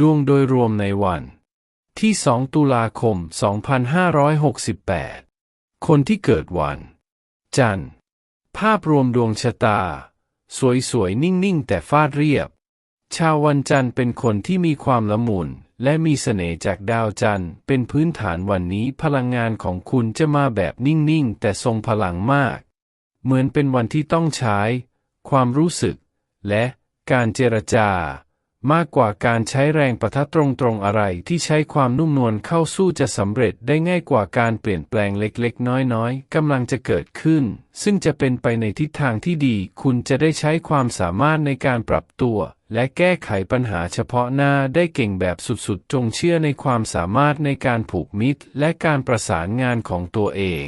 ดวงโดยรวมในวัน ที่ 2 ตุลาคม 2568 คนที่เกิดวัน จันทร์ ภาพรวมดวงชะตา สวยๆ นิ่ง ๆ แต่ฟาดเรียบ ชาววันจันทร์เป็นคนที่มีความละมุนและมีเสน่ห์จากดาวจันทร์เป็นพื้นฐานวันนี้พลังงานของคุณจะมาแบบนิ่ง ๆ แต่ทรงพลังมาก เหมือนเป็นวันที่ต้องใช้ ความรู้สึก และการเจรจา มากกว่าการใช้แรงประทะตรงๆอะไรที่ใช้ความนุ่มนวลเข้าสู้จะสำเร็จได้ง่ายกว่าการเปลี่ยนแปลงเล็กๆ น้อยๆกำลังจะเกิดขึ้น ซึ่งจะเป็นไปในทิศทางที่ดี คุณจะได้ใช้ความสามารถในการปรับตัว และแก้ไขปัญหาเฉพาะหน้าได้เก่งแบบสุดๆ จงเชื่อในความสามารถในการผูกมิตร และการประสานงานของตัวเอง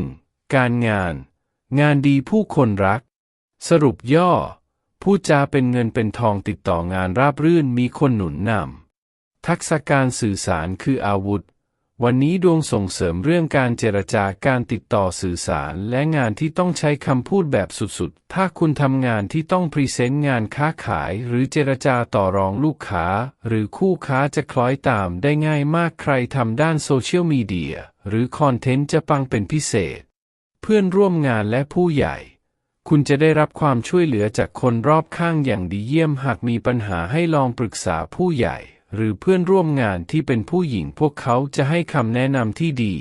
1. การงาน งานดีผู้คนรัก สรุปย่อ ผู้จาเป็นเงินเป็นทองติดต่องานราบรื่นมีคนหนุนนำ ทักษะการสื่อสารคืออาวุธ วันนี้ดวงส่งเสริมเรื่องการเจรจาการติดต่อสื่อสารและงานที่ต้องใช้คำพูดแบบสุดๆ ถ้าคุณทำงานที่ต้องพรีเซนต์งานค้าขายหรือเจรจาต่อรองลูกค้า หรือคู่ค้าจะคล้อยตามได้ง่ายมากใครทำด้านโซเชียลมีเดียหรือคอนเทนต์จะปังเป็นพิเศษ เพื่อนร่วมงานและผู้ใหญ่ คุณจะได้รับความช่วยเหลือจากคนรอบข้างอย่างดีเยี่ยมหากมีปัญหาให้ลองปรึกษาผู้ใหญ่ หรือเพื่อนร่วมงานที่เป็นผู้หญิงพวกเขาจะให้คำแนะนำที่ดี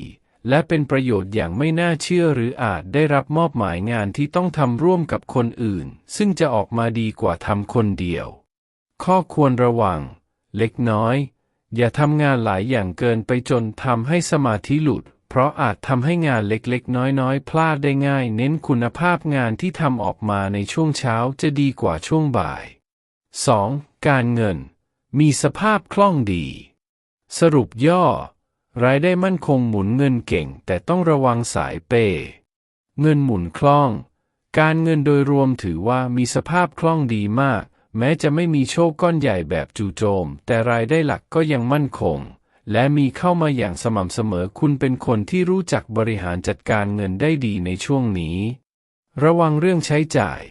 และเป็นประโยชน์อย่างไม่น่าเชื่อหรืออาจได้รับมอบหมายงานที่ต้องทำร่วมกับคนอื่น ซึ่งจะออกมาดีกว่าทำคนเดียว ข้อควรระวัง เล็กน้อย อย่าทำงานหลายอย่างเกินไปจนทำให้สมาธิหลุด เพราะอาจทำให้งานเล็กๆ น้อยๆ พลาดได้ง่าย เน้นคุณภาพงานที่ทำออกมาในช่วงเช้าจะดีกว่าช่วงบ่าย 2. การเงิน มีสภาพคล่องดี สรุปย่อ รายได้มั่นคงหมุนเงินเก่ง แต่ต้องระวังสายเปย์เงินหมุนคล่อง การเงินโดยรวมถือว่ามีสภาพคล่องดีมาก แม้จะไม่มีโชคก้อนใหญ่แบบจู่โจม แต่รายได้หลักก็ยังมั่นคง และมีเข้ามาอย่างสม่ำเสมอคุณเป็นคนที่รู้จักบริหารจัดการเงินได้ดีในช่วงนี้ ระวังเรื่องใช้จ่าย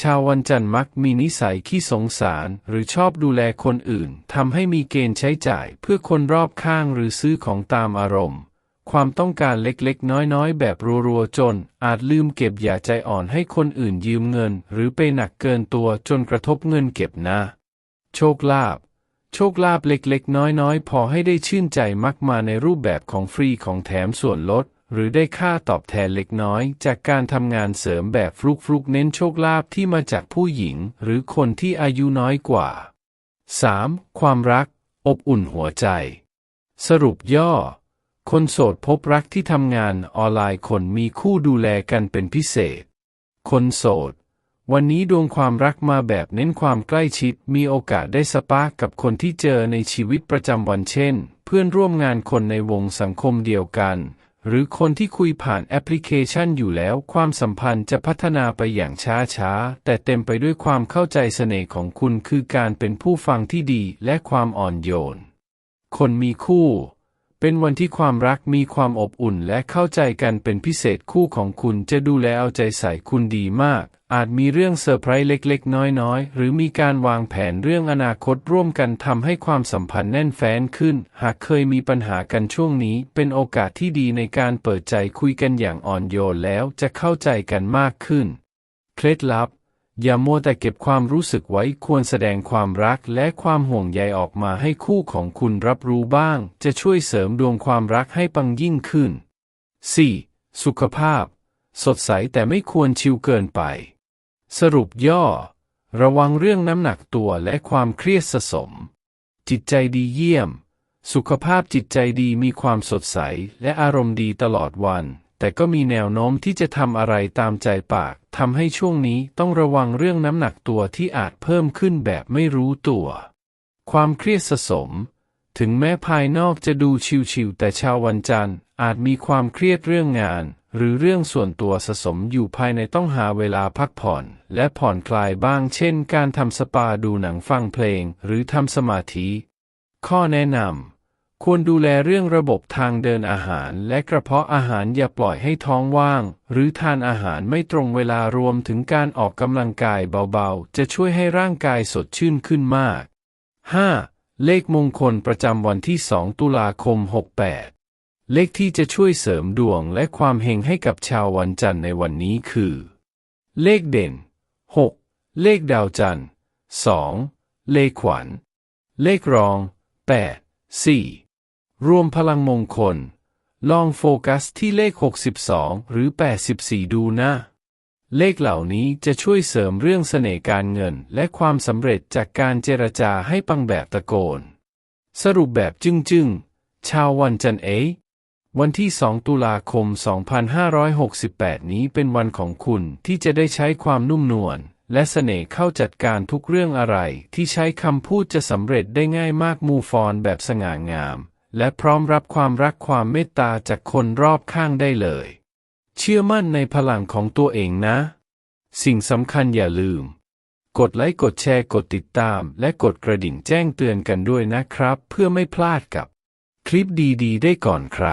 ชาววันจันทร์มักมีนิสัยขี้สงสารหรือชอบดูแลคนอื่นทำให้มีเกณฑ์ใช้จ่ายเพื่อคนรอบข้างหรือซื้อของตามอารมณ์ ความต้องการเล็กๆ น้อยๆ แบบรัวๆจน อาจลืมเก็บอย่าใจอ่อนให้คนอื่นยืมเงิน หรือไปหนักเกินตัวจนกระทบเงินเก็บนะ โชคลาภ โชคลาภเล็กๆ น้อยๆ พอให้ได้ชื่นใจมักมาในรูปแบบของฟรีของแถมส่วนลด หรือได้ค่าตอบแทนเล็กน้อย จากการทำงานเสริมแบบฟลุกๆ เน้นโชคลาภที่มาจากผู้หญิง หรือคนที่อายุน้อยกว่า 3. ความรัก อบอุ่นหัวใจ สรุปย่อ คนโสดพบรักที่ทำงานออนไลน์คนมีคู่ดูแลกันเป็นพิเศษ คนโสด วันนี้ดวงความรักมาแบบเน้นความใกล้ชิด มีโอกาสได้สปาร์กกับคนที่เจอในชีวิตประจำวันเช่น เพื่อนร่วมงานคนในวงสังคมเดียวกัน หรือคนที่คุยผ่านแอปพลิเคชันอยู่แล้ว ความสัมพันธ์จะพัฒนาไปอย่างช้าๆแต่เต็มไปด้วยความเข้าใจเสน่ห์ของคุณคือการเป็นผู้ฟังที่ดีและความอ่อนโยน คนมีคู่ เป็นวันที่ความรักมีความอบอุ่นและเข้าใจกันเป็นพิเศษคู่ของคุณจะดูแลเอาใจใส่คุณดีมาก อาจมีเรื่องเซอร์ไพรส์เล็กๆ น้อยๆ หรือมีการวางแผนเรื่องอนาคตร่วมกันทำให้ความสัมพันธ์แน่นแฟ้นขึ้น หากเคยมีปัญหากันช่วงนี้ เป็นโอกาสที่ดีในการเปิดใจคุยกันอย่างอ่อนโยนแล้วจะเข้าใจกันมากขึ้น เคล็ดลับ อย่ามัวแต่เก็บความรู้สึกไว้ควรแสดงความรักและความห่วงใยออกมาให้คู่ของคุณรับรู้บ้าง จะช่วยเสริมดวงความรักให้ปังยิ่งขึ้น 4. สุขภาพ สดใสแต่ไม่ควรชิวเกินไป สรุปย่อ ระวังเรื่องน้ำหนักตัวและความเครียดสะสม จิตใจดีเยี่ยม สุขภาพจิตใจดีมีความสดใสและอารมณ์ดีตลอดวัน แต่ก็มีแนวโน้มที่จะทำอะไรตามใจปากทำให้ช่วงนี้ต้องระวังเรื่องน้ำหนักตัวที่อาจเพิ่มขึ้นแบบไม่รู้ตัว ความเครียดสะสม ถึงแม้ภายนอกจะดูชิวๆแต่ชาววันจันทร์ อาจมีความเครียดเรื่องงาน หรือเรื่องส่วนตัวสะสมอยู่ภายในต้องหาเวลาพักผ่อน และผ่อนคลายบ้าง เช่น การทำสปาดูหนังฟังเพลง หรือทำสมาธิ ข้อแนะนำ ควรดูแลเรื่องระบบทางเดินอาหาร และกระเพาะอาหารอย่าปล่อยให้ท้องว่าง หรือทานอาหารไม่ตรงเวลารวมถึงการออกกำลังกายเบาๆ จะช่วยให้ร่างกายสดชื่นขึ้นมาก 5. เลขมงคลประจำวันที่ 2 ตุลาคม 68 เลขที่จะช่วยเสริมดวงและความเฮงให้กับชาววันจันทร์ในวันนี้คือ เลขเด่น 6 เลขดาวจันทร์ 2 เลขขวัญ เลขรอง 8 4 รวมพลังมงคล ลองโฟกัสที่เลข 62 หรือ 84 ดูนะ เลขเหล่านี้จะช่วยเสริมเรื่องเสน่ห์การเงินและความสำเร็จจากการเจรจาให้ปังแบบตะโกน สรุปแบบจึ้งๆ ชาววันจันเอวันที่ 2 ตุลาคม 2568 นี้เป็นวันของคุณที่จะได้ใช้ความนุ่มนวลและเสน่ห์เข้าจัดการทุกเรื่องอะไรที่ใช้คำพูดจะสำเร็จได้ง่ายมากมูฟอนแบบสง่างาม และพร้อมรับความรักความเมตตาจากคนรอบข้างได้เลย เชื่อมั่นในพลังของตัวเองนะ สิ่งสำคัญอย่าลืม กดไลค์กดแชร์กดติดตาม และกดกระดิ่งแจ้งเตือนกันด้วยนะครับ เพื่อไม่พลาดกับ คลิปดีๆ ได้ก่อนใคร